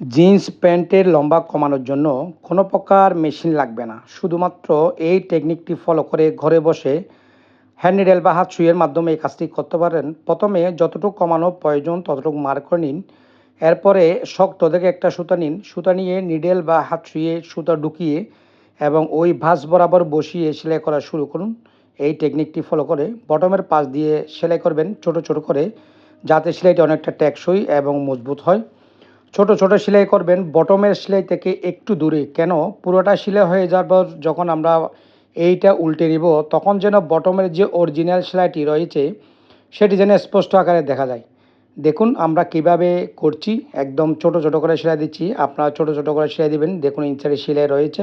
Jeans প্যান্টের লম্বা কমানোর জন্য কোনো প্রকার মেশিন লাগবে না। শুধুমাত্র এই টেকনিকটি ফলো করে ঘরে বসে হ্যান্ড বা হাত সুইয়ের মাধ্যমে এই কাজটি করতে পারেন। প্রথমে যতটুকু কমানো প্রয়োজন ততটুকু মার করে নিন। এরপরে শক্ত থেকে একটা সুতা নিন। সুতা নিয়ে নিডেল বা হাত সুইয়ে সুতা ঢুকিয়ে এবং ওই ভাঁজ বরাবর বসিয়ে সেলাই করা শুরু করুন। এই টেকনিকটি ফলো করে বটমের পাশ দিয়ে সেলাই করবেন ছোট ছোট করে, যাতে সেলাইটা অনেকটা টেকসই এবং মজবুত হয়। ছোট ছোট সেলাই করবেন বটমের সেলাই থেকে একটু দূরে। কেন? পুরোটা সেলাই হয়ে যাওয়ার পর যখন আমরা এইটা উল্টে নিব, তখন যেন বটমের যে অরিজিনাল সেলাইটি রয়েছে, সেটি যেন স্পষ্ট আকারে দেখা যায়। দেখুন, আমরা কীভাবে করছি। একদম ছোট ছোট করে সেলাই দিচ্ছি। আপনারা ছোট ছোট করে সেলাই দিবেন। দেখুন ইঞ্চারি সেলাই রয়েছে।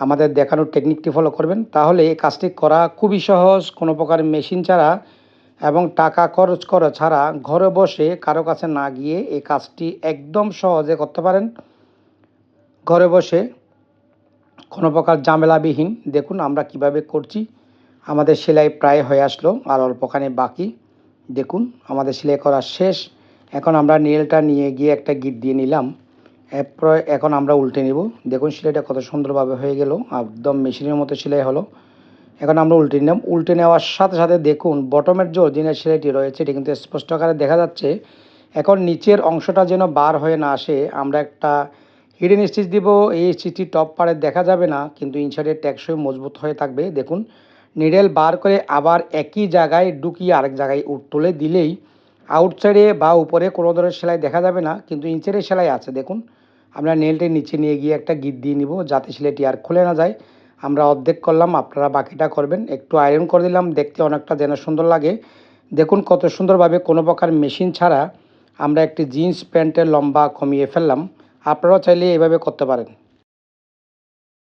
আমাদের দেখানোর টেকনিকটি ফলো করবেন। তাহলে এই কাজটি করা খুবই সহজ। কোনো প্রকার মেশিন ছাড়া এবং টাকা খরচ করা ছাড়া ঘরে বসে কারও কাছে না গিয়ে এই কাজটি একদম সহজে করতে পারেন। ঘরে বসে কোনো প্রকার ঝামেলাবিহীন। দেখুন আমরা কীভাবে করছি। আমাদের সেলাই প্রায় হয়ে আসলো, আর অল্পখানি বাকি। দেখুন, আমাদের সেলাই করা শেষ। এখন আমরা নীলটা নিয়ে গিয়ে একটা গিট দিয়ে নিলাম। এখন আমরা উল্টে নিব। দেখুন, সেলাইটা কত সুন্দরভাবে হয়ে গেল। একদম মেশিনের মতো সেলাই হলো। এখন আমরা উল্টে নিলাম। উল্টে নেওয়ার সাথে সাথে দেখুন বটমের যে অরিজিনাল সেলাইটি রয়েছে, এটি কিন্তু স্পষ্ট আকারে দেখা যাচ্ছে। এখন নিচের অংশটা যেন বার হয়ে না আসে, আমরা একটা হিডেন স্টিচ দিব। এই স্টিচটি টপ পারে দেখা যাবে না, কিন্তু ইনসাইডের ট্যাক্সই মজবুত হয়ে থাকবে। দেখুন নিডেল বার করে আবার একই জায়গায় ঢুকিয়ে আরেক জায়গায় উঠ তুলে দিলেই আউটসাইডে বা উপরে কোনো ধরনের সেলাই দেখা যাবে না, কিন্তু ইঞ্চের সেলাই আছে। দেখুন, আমরা নেলটি নিচে নিয়ে গিয়ে একটা গিট দিয়ে নিব, যাতে সেলাইটি আর খুলে না যায়। আমরা অর্ধেক করলাম, আপনারা বাকিটা করবেন। একটু আয়রন করে দিলাম, দেখতে অনেকটা যেন সুন্দর লাগে। দেখুন কত সুন্দরভাবে কোনো প্রকার মেশিন ছাড়া আমরা একটি জিন্স প্যান্টের লম্বা কমিয়ে ফেললাম। আপনারাও চাইলে এভাবে করতে পারেন।